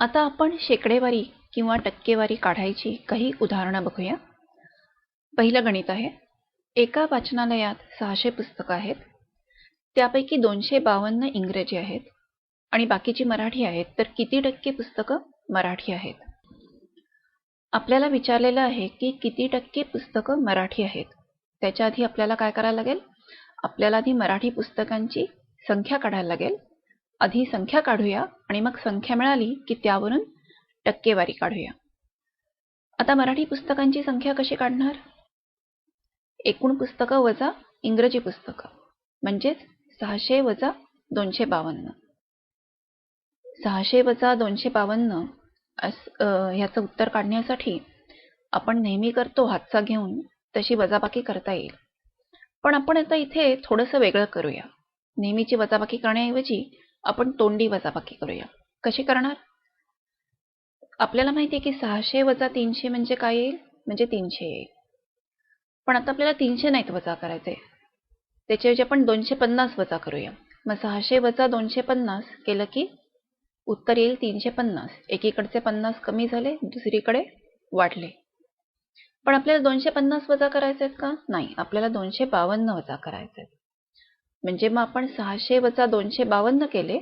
आता आपण शेकडेवारी किंवा टक्केवारी काढायची काही उदाहरणं बघूया. पहिलं गणित आहे. एका वाचनालयात सहाशे पुस्तकं आहेत. त्यापैकी दोनशे बावन्न इंग्रजी आहेत. आणि बाकीची मराठी आहेत तर किती टक्के पुस्तकं मराठी आहेत? आपल्याला विचारलेलं आहे की किती टक्के पुस्तकं मराठी आहेत? त्याच्या आधी आपल्याला काय करायला लागेल? आपल्याला आधी मराठी पुस्तकांची संख्या काढायला लागेल. आधी संख्या काढूया आणि मग संख्या मिळाली की त्यावरून टक्केवारी काढूया. आता मराठी पुस्तकांची संख्या कशी काढणार? एकूण पुस्तकं वजा इंग्रजी पुस्तकं म्हणजेच सहाशे वजा दोनशे बावन्न. सहाशे वजा दोनशे बावन्न ह्याचं उत्तर काढण्यासाठी आपण नेहमी करतो हातचा घेऊन तशी वजाबाकी करता येईल. पण आपण आता इथे थोडंसं वेगळं करूया. नेहमीची वजाबाकी करण्याऐवजी आपण तोंडी वजाबाकी करूया. कशी करणार? आपल्याला माहिती आहे की सहाशे वजा तीनशे म्हणजे काय येईल? म्हणजे तीनशे येईल. पण आता आपल्याला तीनशे नाहीत वजा करायचे. त्याच्याऐवजी आपण दोनशे पन्नास वजा करूया. मग सहाशे वजा दोनशे पन्नास केलं की उत्तर येईल तीनशे पन्नास. एकीकडचे पन्नास कमी झाले दुसरीकडे वाढले. पण आपल्याला दोनशे पन्नास वजा करायचे आहेत का? नाही. आपल्याला दोनशे बावन्न वजा करायचे आहेत म्हणजे मग आपण सहाशे वजा दोनशे बावन्न केले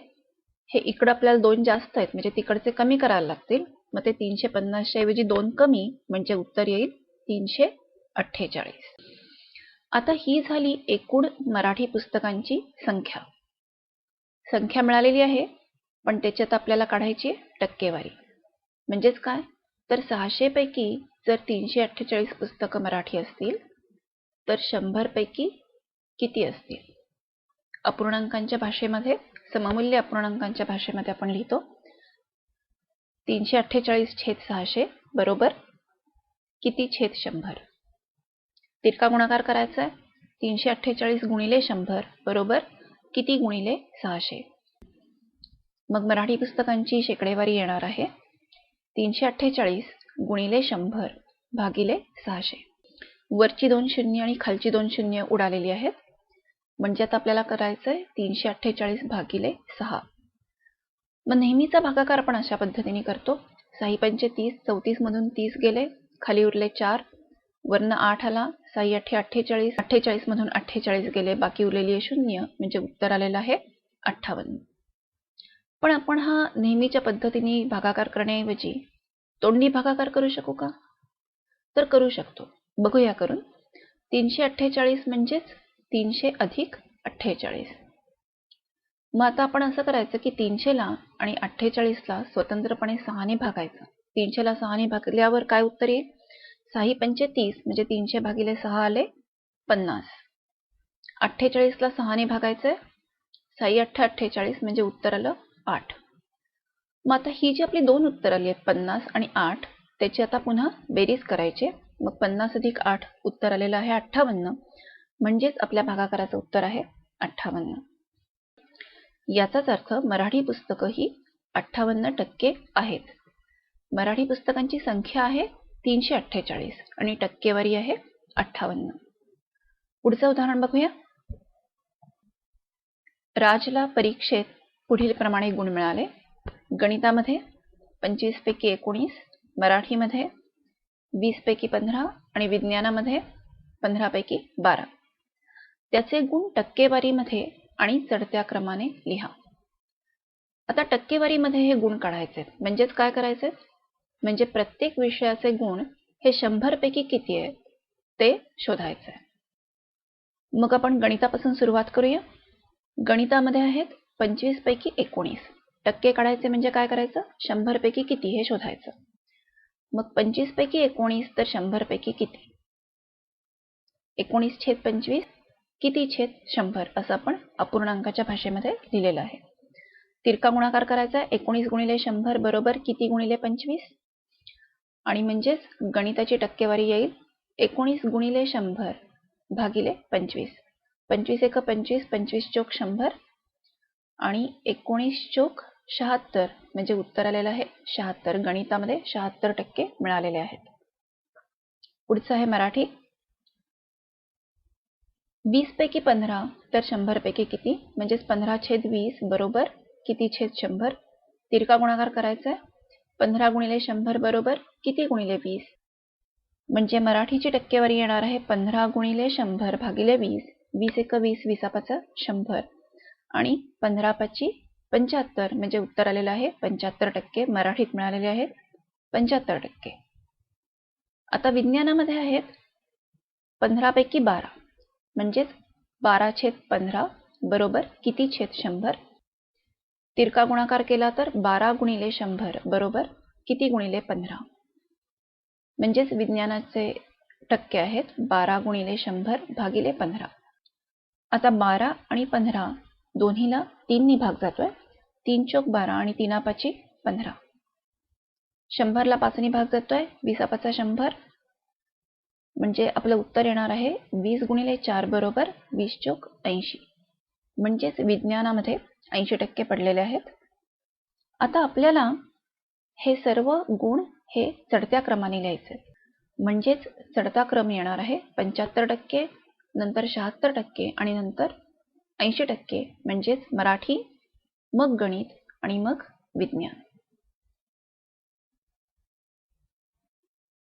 हे इकडं आपल्याला दोन जास्त आहेत म्हणजे तिकडचे कमी करायला लागतील. मग ते तीनशे पन्नासच्या ऐवजी दोन कमी म्हणजे उत्तर येईल तीनशे अठ्ठेचाळीस. आता ही झाली एकूण मराठी पुस्तकांची संख्या. संख्या मिळालेली आहे पण त्याच्यात आपल्याला काढायची टक्केवारी. म्हणजेच काय? तर सहाशे पैकी जर तीनशे अठ्ठेचाळीस पुस्तकं मराठी असतील तर शंभर पैकी किती असतील? अपूर्णांकांच्या भाषेमध्ये सममूल्य अपूर्णांकांच्या भाषेमध्ये आपण लिहितो. तीनशे अठ्ठेचाळीस छेद सहाशे बरोबर? किती छेद शंभर? तिरका गुणाकार करायचा आहे. तीनशे अठ्ठेचाळीस गुणिले शंभर बरोबर? किती गुणिले सहाशे? मग मराठी पुस्तकांची शेकडेवारी येणार आहे. तीनशे अठ्ठेचाळीस गुणिले शंभर भागिले सहाशे. वरची दोन शून्य आणि खालची दोन शून्य उडालेली आहेत. म्हणजे आता आपल्याला करायचं आहे तीनशे अठ्ठेचाळीस भागिले सहा. मग नेहमीचा भागाकार आपण अशा पद्धतीने करतो. साई पंचे तीस चौतीस मधून तीस गेले खाली उरले चार. वर्ण आठ आला साई अठ्ठे अठ्ठेचाळीस अठ्ठेचाळीस मधून अठ्ठेचाळीस गेले बाकी उरलेली आहे शून्य म्हणजे उत्तर आलेलं आहे अठ्ठावन्न. पण आपण हा नेहमीच्या पद्धतीने भागाकार करण्याऐवजी तोंडी भागाकार करू शकू का? तर करू शकतो. बघूया करून. तीनशे अठ्ठेचाळीस म्हणजेच तीनशे अधिक अठ्ठेचाळीस. मग आता आपण असं करायचं की तीनशेला आणि अठ्ठेचाळीसला स्वतंत्रपणे सहाने भागायचं. तीनशेला सहाने भागल्यावर काय उत्तर येईल? साही पंचे तीस म्हणजे तीनशे भागिले सहा आले पन्नास. अठ्ठेचाळीसला सहाने भागायचंय. साई अठ्ठा अठ्ठेचाळीस म्हणजे उत्तर आलं आठ. मग आता ही जी आपली दोन उत्तर आली आहेत पन्नास आणि आठ त्याची आता पुन्हा बेरीज करायची मग पन्नास अधिक आठ उत्तर आलेलं आहे अठ्ठावन्न. म्हणजेच आपल्या भागाकाराचं उत्तर आहे अठ्ठावन्न. याचाच अर्थ मराठी पुस्तकं ही अठ्ठावन्न टक्के आहेत. मराठी पुस्तकांची संख्या आहे तीनशे अठ्ठेचाळीस आणि टक्केवारी आहे अठ्ठावन्न. पुढचं उदाहरण बघूया. राजला परीक्षेत पुढील प्रमाणे गुण मिळाले. गणितामध्ये पंचवीस पैकी एकोणीस मराठीमध्ये वीस पैकी पंधरा आणि विज्ञानामध्ये पंधरा पैकी बारा. त्याचे गुण टक्केवारीमध्ये आणि चढत्या क्रमाने लिहा. आता टक्केवारीमध्ये हे गुण काढायचे म्हणजेच काय करायचे म्हणजे प्रत्येक विषयाचे गुण हे शंभर पैकी किती आहेत ते शोधायचे मग आपण गणितापासून सुरुवात करूया. गणितामध्ये आहेत पंचवीस पैकी एकोणीस. टक्के काढायचे म्हणजे काय करायचं? शंभर पैकी किती हे शोधायचं. मग पंचवीस पैकी एकोणीस तर शंभर पैकी किती? एकोणीस छेद पंचवीस किती छेद शंभर असं आपण अपूर्णांकाच्या भाषेमध्ये लिहिलेलं आहे. तिरका गुणाकार करायचा एकोणीस गुणिले शंभर बरोबर किती गुणिले पंचवीस? आणि म्हणजेच गणिताची टक्केवारी येईल एकोणीस गुणिले शंभर भागिले पंचवीस. पंचवीस एक पंचवीस पंचवीस चोक शंभर. आणि एकोणीस चोक शहात्तर म्हणजे उत्तर आलेलं आहे शहात्तर. गणितामध्ये शहात्तर टक्के मिळालेले आहेत. पुढचं आहे मराठी वीस पैकी पंधरा तर शंभर पैकी किती? म्हणजेच पंधरा छेद वीस बरोबर किती छेद शंभर? तिरका गुणाकार करायचा आहे पंधरा गुणिले शंभर बरोबर किती गुणिले वीस? म्हणजे मराठीची टक्केवारी येणार आहे पंधरा गुणिले शंभर भागिले वीस. वीस एक वीस विसापाचा शंभर. आणि पंधरा पाची पंच्याहत्तर म्हणजे उत्तर आलेलं आहे पंच्याहत्तर टक्के. मराठीत मिळालेले आहेत पंच्याहत्तर टक्के. आता विज्ञानामध्ये आहेत पंधरापैकी बारा. म्हणजेच बारा छेद पंधरा बरोबर किती छेद शंभर? तिरका गुणाकार केला तर बारा गुणिले शंभर बरोबर किती गुणिले पंधरा? म्हणजेच विज्ञानाचे टक्के आहेत बारा गुणिले शंभर भागिले पंधरा. आता बारा आणि पंधरा दोन्हीला तीननी भाग जातोय. तीन चोक बारा आणि तीनापाची पंधरा. शंभरला पाचनी भाग जातोय. विसापाचा शंभर म्हणजे आपलं उत्तर येणार आहे वीस गुणिले चार बरोबर वीस चोक ऐंशी. म्हणजेच विज्ञानामध्ये ऐंशी टक्के पडलेले आहेत. आता आपल्याला हे सर्व गुण हे चढत्या क्रमाने लिहायचे. म्हणजेच चढता क्रम येणार आहे पंच्याहत्तर टक्के नंतर शहात्तर टक्के आणि नंतर ऐंशी टक्के. म्हणजेच मराठी मग गणित आणि मग विज्ञान.